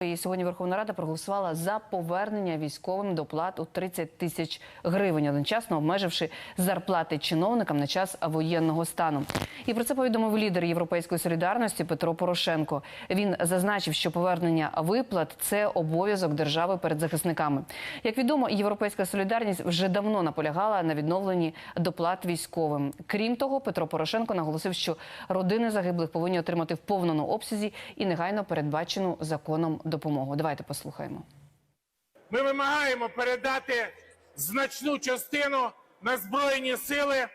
І сьогодні Верховна Рада проголосувала за повернення військовим доплат у 30 тисяч гривень, одночасно обмеживши зарплати чиновникам на час воєнного стану. І про це повідомив лідер Європейської солідарності Петро Порошенко. Він зазначив, що повернення виплат це обов'язок держави перед захисниками. Як відомо, європейська солідарність вже давно наполягала на відновленні доплат військовим. Крім того, Петро Порошенко наголосив, що родини загиблих повинні отримати в повному обсязі і негайно передбачену законом допомогу. Давайте послухаємо. Ми вимагаємо передати значну частину на збройні сили.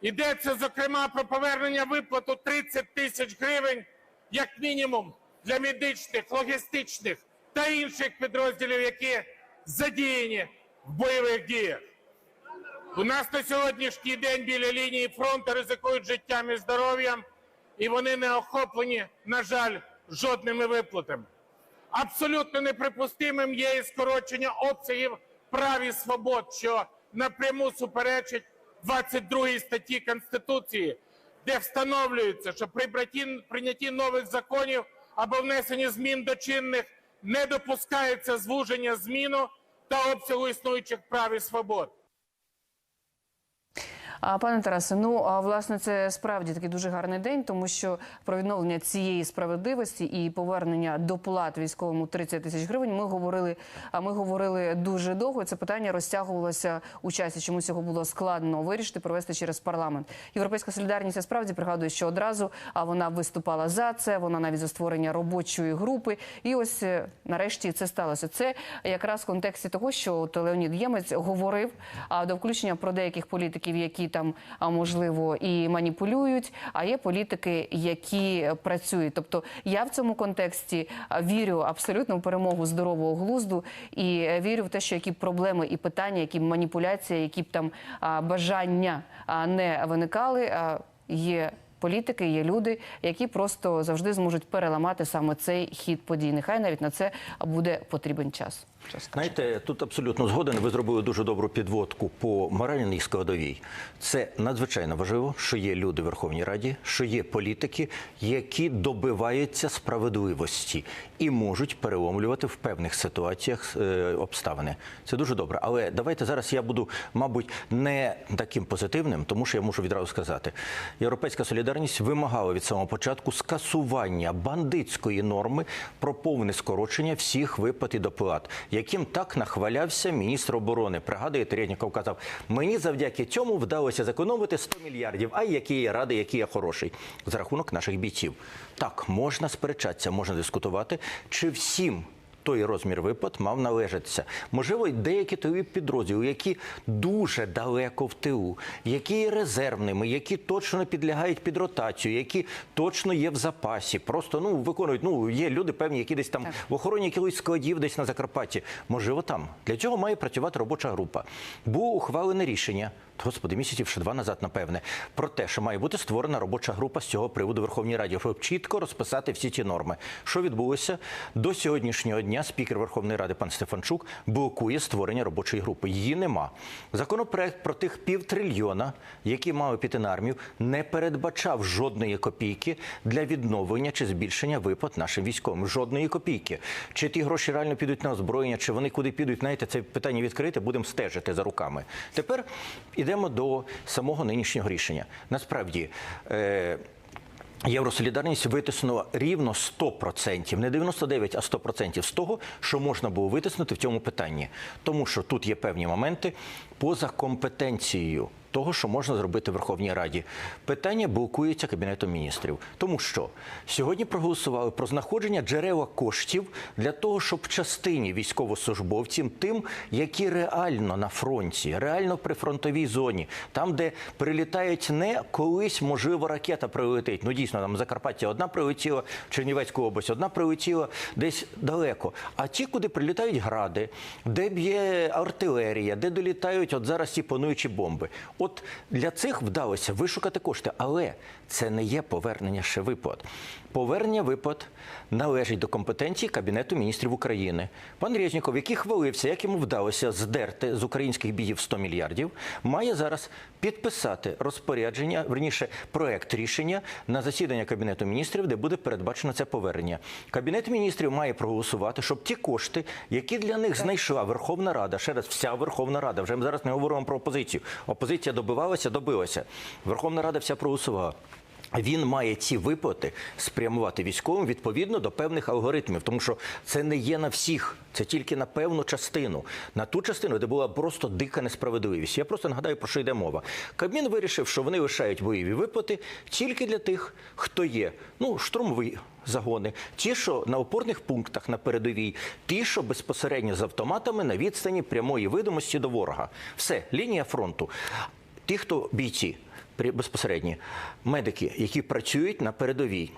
Йдеться зокрема про повернення виплату 30 тисяч гривень, як мінімум, для медичних, логістичних та інших підрозділів, які задіяні в бойових діях. У нас на сьогоднішній день біля лінії фронту ризикують життям і здоров'ям, і вони не охоплені, на жаль, жодними виплатами. Абсолютно неприпустимим є і скорочення обсягів прав і свобод, що напряму суперечить 22 статті Конституції, де встановлюється, що при прийнятті нових законів або внесенні змін до чинних не допускається звуження зміну та обсягу існуючих прав і свобод. А пане Тарасе, ну а власне це справді такий дуже гарний день, тому що про відновлення цієї справедливості і повернення доплат військовому 30 тисяч гривень. Ми говорили. А ми говорили дуже довго. Це питання розтягувалося у часі. Чомусь його було складно вирішити, провести через парламент. Європейська солідарність я справді пригадує, що одразу а вона виступала за це. Вона навіть за створення робочої групи. І ось е, нарешті це сталося. Це якраз в контексті того, що от Леонід Ємець говорив а, до включення про деяких політиків, які там можливо і маніпулюють. А є політики, які працюють. Тобто я в цьому контексті вірю абсолютно в перемогу здорового глузду і е, вірю в те, що які проблеми і питання, які маніпуляції, які б там бажання не виникали. Є політики, є люди, які просто завжди зможуть переламати саме цей хід подій. Нехай навіть на це буде потрібен час. Знаєте, тут абсолютно згоден. Ви зробили дуже добру підводку по моральній складовій. Це надзвичайно важливо, що є люди в Верховній Раді, що є політики, які добиваються справедливості і можуть переломлювати в певних ситуаціях е, обставини. Це дуже добре. Але давайте зараз я буду, мабуть, не таким позитивним, тому що я можу відразу сказати: Європейська солідарність вимагала від самого початку скасування бандитської норми про повне скорочення всіх виплат і доплат, яким так нахвалявся міністр оборони. Пригадує Терєдніков казав, мені завдяки цьому вдалося зекономити 100 мільярдів. Ай, який я радий, який я хороший за рахунок наших бійців. Так можна сперечатися, можна дискутувати, чи всім. Той розмір виплат мав належатися. Можливо, деякі тилові підрозділи, які дуже далеко в тилу, які є резервними, які точно підлягають під ротацію, які точно є в запасі. Просто ну виконують. Ну є люди певні, які десь там в охороні якихось складів, десь на Закарпатті. Можливо, там для цього має працювати робоча група. Було ухвалене рішення. Господи, місяців ще два назад, напевне, про те, що має бути створена робоча група з цього приводу Верховній Раді, щоб чітко розписати всі ці норми. Що відбулося до сьогоднішнього дня? Спікер Верховної Ради пан Стефанчук блокує створення робочої групи. Її нема. Законопроект про тих півтрильйона, які мали піти на армію, не передбачав жодної копійки для відновлення чи збільшення виплат нашим військовим. Жодної копійки. Чи ті гроші реально підуть на озброєння, чи вони куди підуть? Знаєте, це питання відкрите. Будемо стежити за руками. Тепер ідемо до самого нинішнього рішення. Насправді. Е- Євросолідарність витиснула рівно 100%, не 99, а 100% з того, що можна було витиснути в цьому питанні. Тому що тут є певні моменти поза компетенцією того, що можна зробити в Верховній Раді. Питання блокується Кабінетом міністрів. Тому що сьогодні проголосували про знаходження джерела коштів для того, щоб частині військовослужбовців, тим, які реально на фронті, реально при фронтовій зоні, там, де прилітають не колись, можливо, ракета прилетить. Ну дійсно, там Закарпаття одна прилетіла, Чернівецьку область одна прилетіла десь далеко. А ті, куди прилітають гради, де б'є артилерія, де долітають от зараз ці плануючі бомби. От для цих вдалося вишукати кошти, але це не є повернення ще виплат. Повернення виплат належить до компетенції Кабінету міністрів України. Пан Резніков, який хвалився, як йому вдалося здерти з українських бігів 100 мільярдів, має зараз підписати розпорядження, верніше проект рішення на засідання Кабінету міністрів, де буде передбачено це повернення. Кабінет міністрів має проголосувати, щоб ті кошти, які для них знайшла Верховна Рада, ще раз вся Верховна Рада. Вже ми зараз не говоримо про опозицію. Опозиція добивалася, добилася. Верховна Рада вся проголосувала. Він має ці виплати спрямувати військовим відповідно до певних алгоритмів, тому що це не є на всіх, це тільки на певну частину, на ту частину, де була просто дика несправедливість. Я просто нагадаю, про що йде мова. Кабмін вирішив, що вони лишають бойові виплати тільки для тих, хто є ну штурмові загони, ті, що на опорних пунктах на передовій, ті, що безпосередньо з автоматами на відстані прямої видимості до ворога. Все, лінія фронту. Ті, хто бійці безпосередні медики, які працюють на передовій.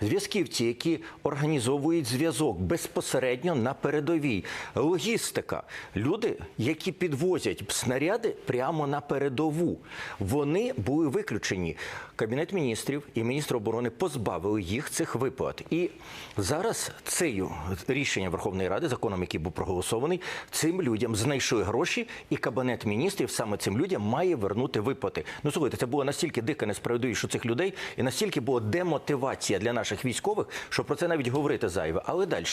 Зв'язківці, які організовують зв'язок безпосередньо на передовій, логістика, люди, які підвозять снаряди прямо на передову, вони були виключені. Кабінет міністрів і міністр оборони позбавили їх цих виплат. І зараз цею рішення Верховної Ради, законом, який був проголосований, цим людям знайшли гроші, і кабінет міністрів саме цим людям має вернути виплати. Ну слухайте, це було настільки дика несправедливість у цих людей, і настільки була демотивація для наших військових, що про це навіть говорити зайве. Але далі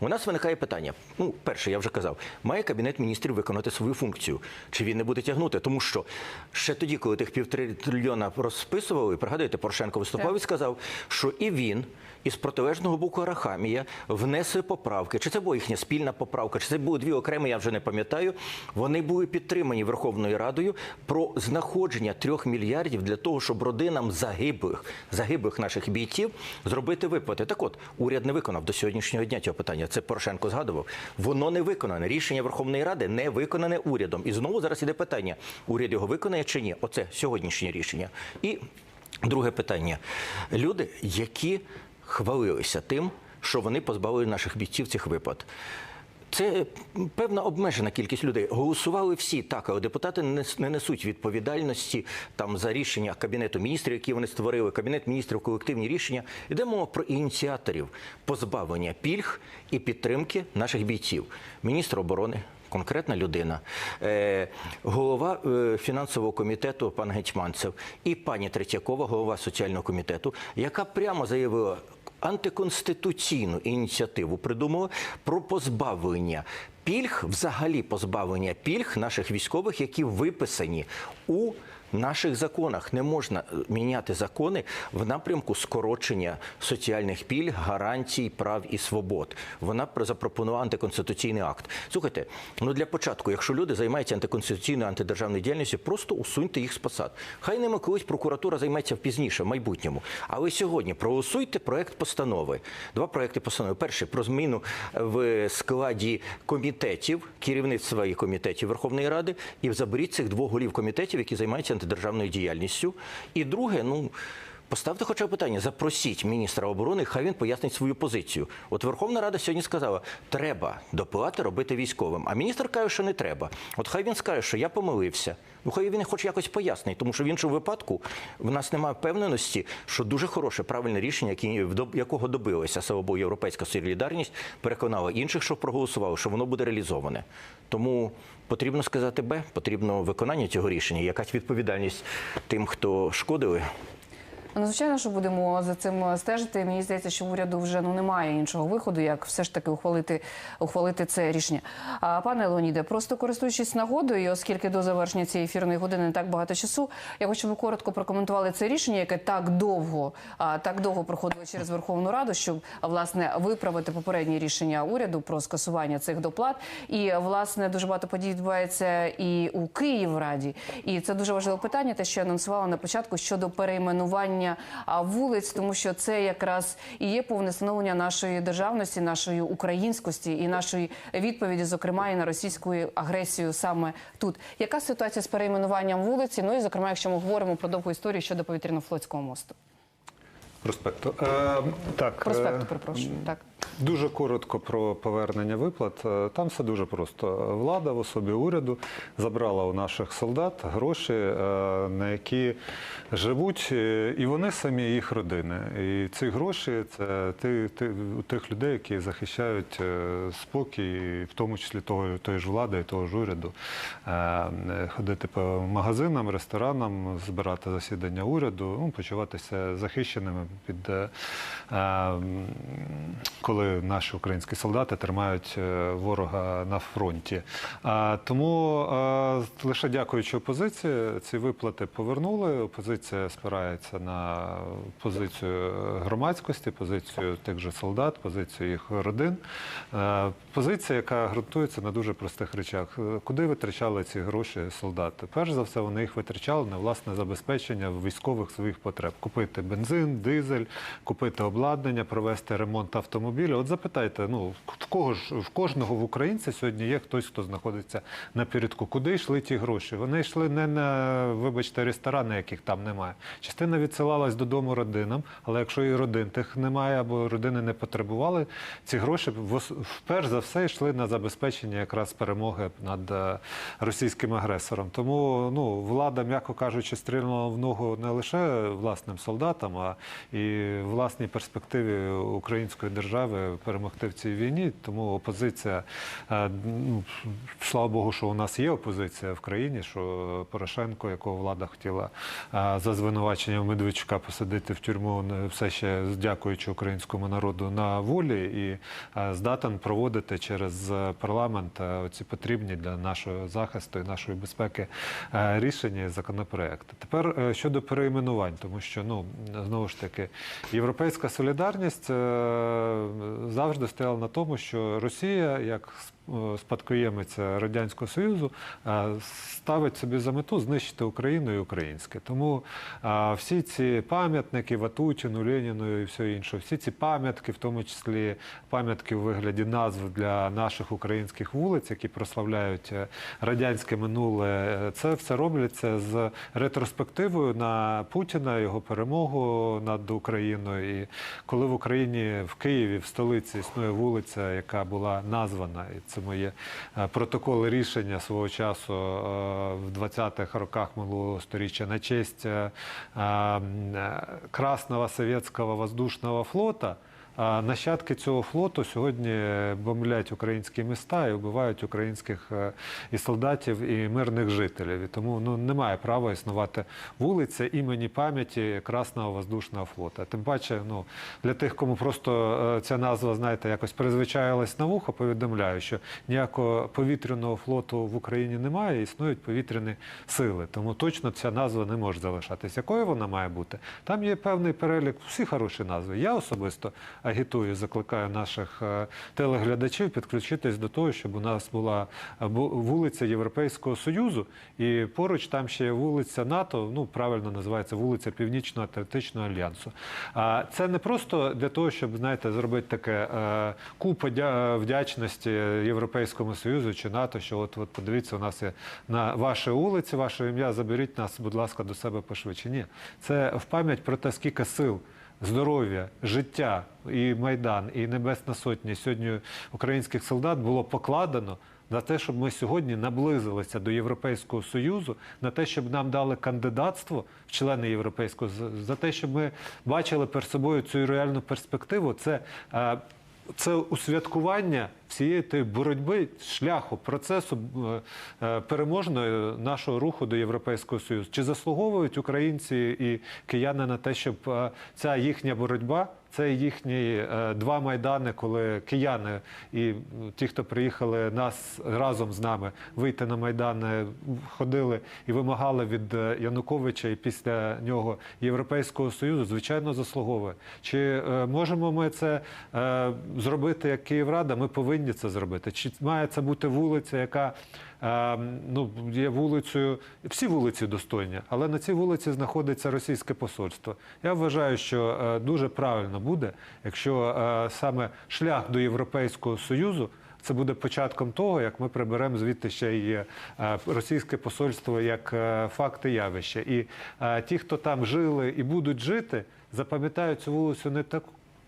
у нас виникає питання. Ну, перше, я вже казав, має кабінет міністрів виконати свою функцію. Чи він не буде тягнути? Тому що ще тоді, коли тих півтори трильйона розписували, пригадуєте, Порошенко виступав і сказав, що і він. Із протилежного боку Арахамія внесли поправки. Чи це була їхня спільна поправка, чи це були дві окремі, я вже не пам'ятаю. Вони були підтримані Верховною Радою про знаходження трьох мільярдів для того, щоб родинам загиблих, загиблих наших бійців зробити виплати. Так от, уряд не виконав до сьогоднішнього дня цього питання. Це Порошенко згадував. Воно не виконане. Рішення Верховної Ради не виконане урядом. І знову зараз іде питання: уряд його виконає чи ні? Оце сьогоднішнє рішення. І друге питання: люди, які хвалилися тим, що вони позбавили наших бійців цих виплат. Це певна обмежена кількість людей. Голосували всі так, але депутати не несуть відповідальності там за рішення кабінету міністрів, які вони створили. Кабінет міністрів колективні рішення. Йде мова про ініціаторів позбавлення пільг і підтримки наших бійців. Міністр оборони. Конкретна людина, е, голова е, фінансового комітету пан Гетьманцев і пані Третьякова, голова соціального комітету, яка прямо заявила антиконституційну ініціативу придумала про позбавлення пільг, взагалі позбавлення пільг наших військових, які виписані у наших законах. Не можна е, міняти закони в напрямку скорочення соціальних пільг, гарантій, прав і свобод. Вона пр- запропонувала антиконституційний акт. Слухайте, ну для початку, якщо люди займаються антиконституційною антидержавною діяльністю, просто усуньте їх з посад. Хай ними колись прокуратура займеться пізніше, в майбутньому. Але сьогодні проголосуйте проект постанови. Два проекти постанови. Перший про зміну в складі комітетів, керівництва і комітетів Верховної Ради, і заберіть цих двох голів комітетів, які займаються антидержавною діяльністю. І друге, ну. Поставте хоча б питання, запросіть міністра оборони, хай він пояснить свою позицію. От Верховна Рада сьогодні сказала, треба доплати робити військовим. А міністр каже, що не треба. От хай він скаже, що я помилився. Ну хай він хоч якось пояснить, тому що в іншому випадку в нас немає впевненості, що дуже хороше правильне рішення, якого добилася слава Богу, європейська солідарність, переконала інших, що проголосували, що воно буде реалізоване. Тому потрібно сказати Б, потрібно виконання цього рішення, якась відповідальність тим, хто шкодили. Ну, звичайно, що будемо за цим стежити. Мені здається, що в уряду вже ну немає іншого виходу, як все ж таки ухвалити, ухвалити це рішення. А пане Леоніде, просто користуючись нагодою, оскільки до завершення цієї ефірної години не так багато часу, я хочу, щоб ви коротко прокоментували це рішення, яке так довго, а, так довго проходило через Верховну Раду, щоб власне виправити попереднє рішення уряду про скасування цих доплат. І власне дуже багато подій відбувається і у Київраді. І це дуже важливе питання, те, що я анонсувала на початку щодо перейменування а, вулиць, тому що це якраз і є повне становлення нашої державності, нашої українськості і нашої відповіді, зокрема і на російську агресію саме тут. Яка ситуація з перейменуванням вулиці? Ну і зокрема, якщо ми говоримо про довгу історію щодо повітряно-флотського мосту, Проспекту. Е, так, проспекту, е, перепрошую. Так Дуже коротко про повернення виплат. Е, Там все дуже просто. Влада в особі уряду забрала у наших солдат гроші, е, на які живуть, е, і вони самі і їх родини. І ці гроші це тих людей, які захищають спокій, в тому числі тої ж влади і того ж уряду. Ходити по магазинам, ресторанам, збирати засідання уряду, ну, почуватися захищеними під е, е, м, коли наші українські солдати тримають е, ворога на фронті. Тому е, лише дякуючи опозиції, ці виплати повернули. Опозиція спирається на позицію громадськості, позицію тих же солдат, позицію їх родин. Е, Позиція, яка ґрунтується на дуже простих речах. Куди витрачали ці гроші солдати? Перш за все, вони їх витрачали на власне забезпечення військових своїх потреб: купити бензин, дизель, купити обладнання, провести ремонт автомобіля. От запитайте, ну в кого ж в кожного в українця сьогодні є хтось, хто знаходиться на передку. Куди йшли ті гроші? Вони йшли не на, вибачте, ресторани, яких там немає. Частина відсилалась додому родинам, але якщо і родин тих немає або родини не потребували, ці гроші вос- вперш за все йшли на забезпечення якраз перемоги над е, російським агресором. Тому ну влада, м'яко кажучи, стрільнула в ногу не лише власним солдатам, а і власній перспективі української держави перемогти в цій війні. Тому опозиція, е, ну, слава Богу, що у нас є опозиція в країні, що Порошенко, якого влада хотіла е, за звинуваченням Медведчука посадити в тюрму, все ще дякуючи українському народу на волі і е, здатен проводити через е, парламент е, оці потрібні для нашого захисту і нашої безпеки е, рішення і законопроекти. Тепер е, щодо перейменувань, тому що ну знову ж таки європейська солідарність е, завжди стояла на тому, що Росія як е, спадкоємець радянського союзу е, ставить собі за мету знищити Україну і українське. Тому е, всі ці пам'ятники Ватутіну, Леніну і все інше, всі ці пам'ятки, в тому числі пам'ятки у вигляді назв для наших українських вулиць, які прославляють радянське минуле, це все робляться з ретроспективою на Путіна, його перемогу над Україною. І коли в Україні в Києві, в столиці існує вулиця, яка була названа, і це моє е, протоколи рішення свого часу е, в 20-х роках минулого сторіччя на честь е, е, Красного Совєтського воздушного флота. А нащадки цього флоту сьогодні бомблять українські міста і вбивають українських е, і солдатів, і мирних жителів. І тому ну немає права існувати вулиця імені пам'яті Красного воздушного флота. Тим паче, ну для тих, кому просто е, ця назва, знаєте, якось призвичаїлась на вухо, повідомляю, що ніякого повітряного флоту в Україні немає, існують повітряні сили. Тому точно ця назва не може залишатись. Якою вона має бути? Там є певний перелік, всі хороші назви. Я особисто агітую, закликаю наших е, телеглядачів підключитись до того, щоб у нас була е, вулиця Європейського Союзу, і поруч там ще є вулиця НАТО. Ну правильно називається вулиця Північно-Атлантичного альянсу. А це не просто для того, щоб знаєте, зробити таке е, купа дя- вдячності Європейському Союзу чи НАТО, що от, от подивіться, у нас є на вашій вулиці, ваше ім'я, заберіть нас, будь ласка, до себе пошвидше. Ні, це в пам'ять про те, скільки сил здоров'я, життя і майдан, і Небесна Сотня сьогодні українських солдат було покладено на те, щоб ми сьогодні наблизилися до Європейського союзу, на те, щоб нам дали кандидатство в члени Європейського за те, щоб ми бачили перед собою цю реальну перспективу. Це е, це усвяткування всієї тієї боротьби, шляху, процесу е, е, переможної нашого руху до Європейського Союзу. Чи заслуговують українці і кияни на те, щоб е, ця їхня боротьба, це їхні е, два майдани, коли кияни і ті, хто приїхали нас разом з нами вийти на майдани, ходили і вимагали від е, Януковича і після нього Європейського Союзу, звичайно, заслуговує. Чи е, можемо ми це зробити як Київрада? Ми повинні це зробити. Чи має це бути вулиця, яка ну, є вулицею, всі вулиці достойні, але на цій вулиці знаходиться російське посольство. Я вважаю, що е, дуже правильно буде, якщо е, саме шлях до Європейського Союзу. Це буде початком того, як ми приберемо звідти ще й е, російське посольство як е, факт і ті, хто там жили і будуть жити, запам'ятають цю вулицю не так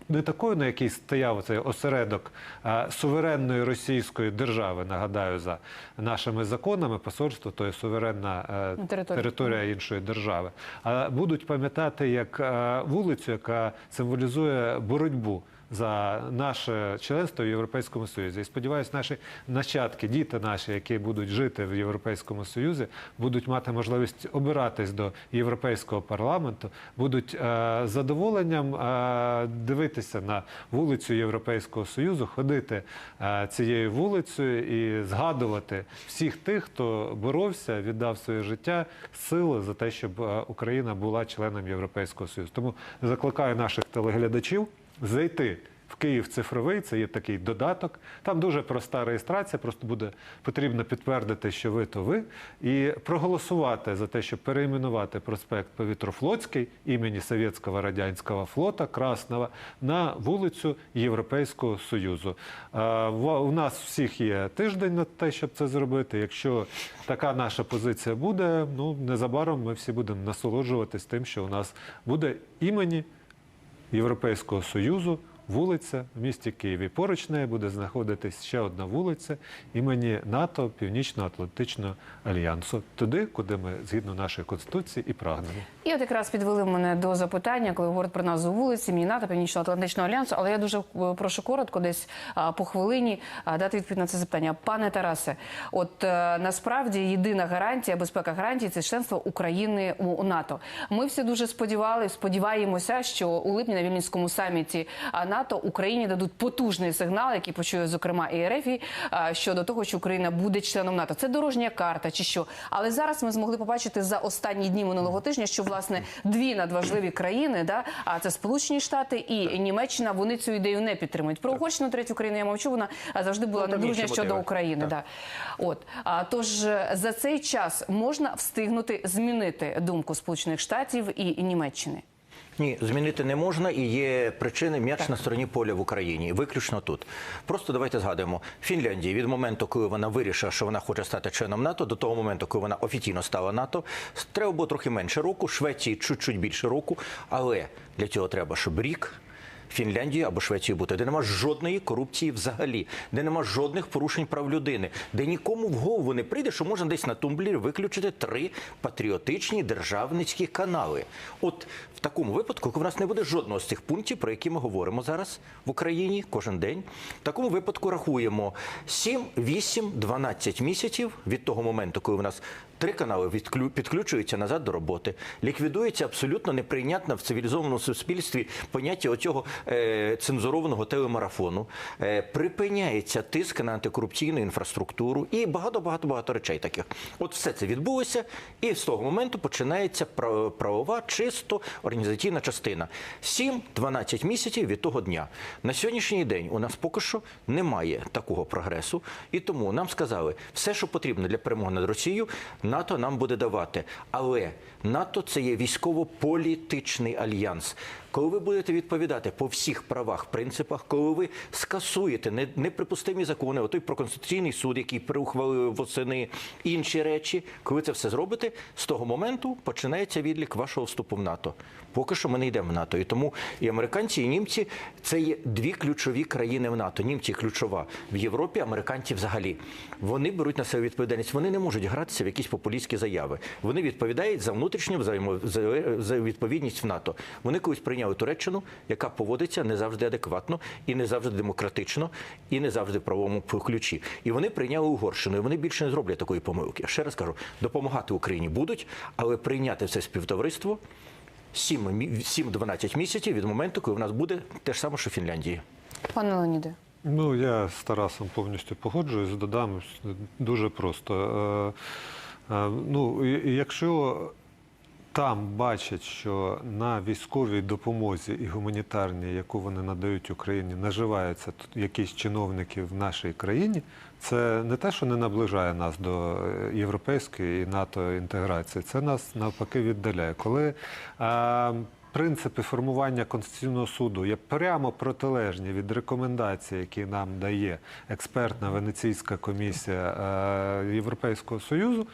не такою, на якій стояв цей осередок суверенної російської держави, нагадаю, за нашими законами, посольство то є суверенна е, Територія. територія іншої держави. А будуть пам'ятати як е, вулицю, яка символізує боротьбу. За наше членство в Європейському Союзі. І сподіваюся, наші нащадки, діти наші, які будуть жити в Європейському Союзі, будуть мати можливість обиратись до Європейського парламенту, будуть е, задоволенням е, дивитися на вулицю Європейського Союзу, ходити е, цією вулицею і згадувати всіх тих, хто боровся, віддав своє життя, сили за те, щоб е, Україна була членом Європейського Союзу. Тому закликаю наших телеглядачів зайти в Київ цифровий, це є такий додаток. Там дуже проста реєстрація, просто буде потрібно підтвердити, що ви то ви, і проголосувати за те, щоб перейменувати проспект Повітрофлотський імені Совєтського радянського флота Красного на вулицю Європейського Союзу. У нас всіх є тиждень на те, щоб це зробити. Якщо така наша позиція буде, ну незабаром ми всі будемо насолоджуватись тим, що у нас буде імені Європейського Союзу вулиця в місті Києві. Поруч неї буде знаходитись ще одна вулиця імені НАТО Північно-Атлантичного альянсу, туди, куди ми згідно нашої конституції і прагнемо. І от якраз підвели мене до запитання, коли говорять про назву вулиці, імені НАТО, Північно-Атлантичного альянсу. Але я дуже е, прошу коротко, десь по хвилині дати відповідь на це запитання. Пане Тарасе, от е, насправді єдина гарантія, безпека гарантії це членство України у НАТО. Ми всі дуже сподівалися, сподіваємося, що у липні на Вільнюському саміті а, НАТО Україні дадуть потужний сигнал, який почує зокрема і РФ, щодо того, що Україна буде членом НАТО. Це дорожня карта чи що. Але зараз ми змогли побачити за останні дні минулого тижня, що власне дві надважливі країни, да, а це Сполучені Штати і Німеччина, вони цю ідею не підтримують. Про Угорщину третю країну я мовчу, вона завжди була Ну, недружня щодо. України. Да. От а тож е, за цей час можна встигнути змінити думку Сполучених Штатів і Німеччини. Ні, змінити не можна і є причини м'яч на стороні поля в Україні. Виключно тут. Просто давайте згадуємо Фінляндії від моменту, коли вона вирішила, що вона хоче стати членом НАТО, до того моменту, коли вона офіційно стала НАТО, треба було трохи менше року. Швеції чуть-чуть більше року, але для цього треба, щоб рік. Фінляндію або Швецію бути, де нема жодної корупції взагалі, де нема жодних порушень прав людини, де нікому в голову не прийде, що можна десь на тумблері виключити три патріотичні державницькі канали. От в такому випадку, коли в нас не буде жодного з цих пунктів, про які ми говоримо зараз в Україні кожен день, в такому випадку рахуємо 7, 8, 12 місяців від того моменту, коли в нас Три канали відклю- підключуються назад до роботи. Ліквідується абсолютно неприйнятне в цивілізованому суспільстві поняття оцього е, цензурованого телемарафону. Е, припиняється тиск на антикорупційну інфраструктуру і багато багато багато речей таких. От все це відбулося, і з того моменту починається прав- правова, чисто організаційна частина. 7-12 місяців від того дня. На сьогоднішній день у нас поки що немає такого прогресу, і тому нам сказали, все, що потрібно для перемоги над Росією, НАТО нам буде давати. Але НАТО це є військово-політичний альянс. Коли ви будете відповідати по всіх правах, принципах, коли ви скасуєте не- неприпустимі закони, отой про конституційний суд, який переухвалили восени, інші речі, коли це все зробите, з того моменту починається відлік вашого вступу в НАТО. Поки що ми не йдемо в НАТО. І тому і американці, і німці це є дві ключові країни в НАТО. Німці ключова в Європі, американці взагалі. Вони беруть на себе відповідальність. Вони не можуть гратися в якісь популістські заяви. Вони відповідають за внутрішню взаємо в НАТО. Вони колись прийняли Туреччину, яка поводиться не завжди адекватно і не завжди демократично, і не завжди в правовому ключі. І вони прийняли Угорщину. І вони більше не зроблять такої помилки. Ще раз кажу, допомагати Україні будуть, але прийняти це співтовариство. 7-12 місяців від моменту, коли в нас буде те ж саме, що в Фінляндії. Пане Леоніде. Ну, я з Тарасом повністю погоджуюсь, додам дуже просто. Е, е, Ну, якщо там бачать, що на військовій допомозі і гуманітарній, яку вони надають Україні, наживаються якісь чиновники в нашій країні, це не те, що не наближає нас до е, європейської і НАТО інтеграції, це нас навпаки віддаляє. Коли е, принципи формування конституційного суду є прямо протилежні від рекомендацій, які нам дає експертна венеційська комісія е, Європейського союзу е,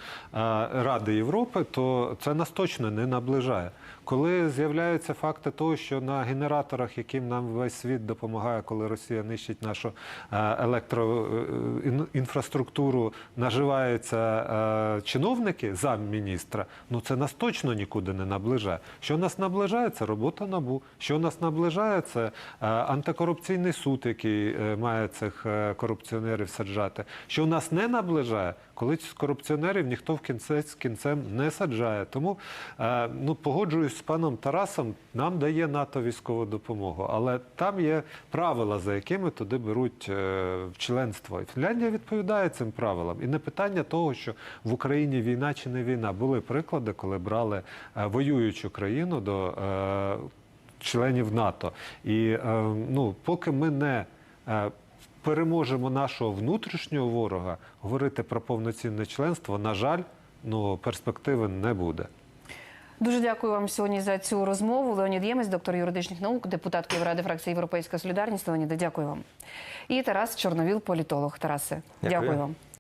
Ради Європи, то це нас точно не наближає. Коли з'являються факти того, що на генераторах, яким нам весь світ допомагає, коли Росія нищить нашу електроінфраструктуру, наживаються е, чиновники замміністра, ну це нас точно нікуди не наближає. Що нас наближає, це робота набу. Що нас наближає, це е, антикорупційний суд, який е, має цих е, корупціонерів саджати. Що нас не наближає, коли з корупціонерів ніхто в кінці з кінцем не саджає. Тому ну погоджуюсь з паном Тарасом, нам дає НАТО військову допомогу, але там є правила, за якими туди беруть членство. І Фінляндія відповідає цим правилам. І не питання того, що в Україні війна чи не війна. Були приклади, коли брали воюючу країну до членів НАТО. І е, ну, поки ми не е, переможемо нашого внутрішнього ворога, говорити про повноцінне членство, на жаль, ну перспективи не буде. Дуже дякую вам сьогодні за цю розмову. Леонід Ємець, доктор юридичних наук, депутат Київради фракції Європейська Солідарність. Леоніда, дякую вам. І Тарас Чорновіл, політолог. Тарасе, Дякую. дякую вам.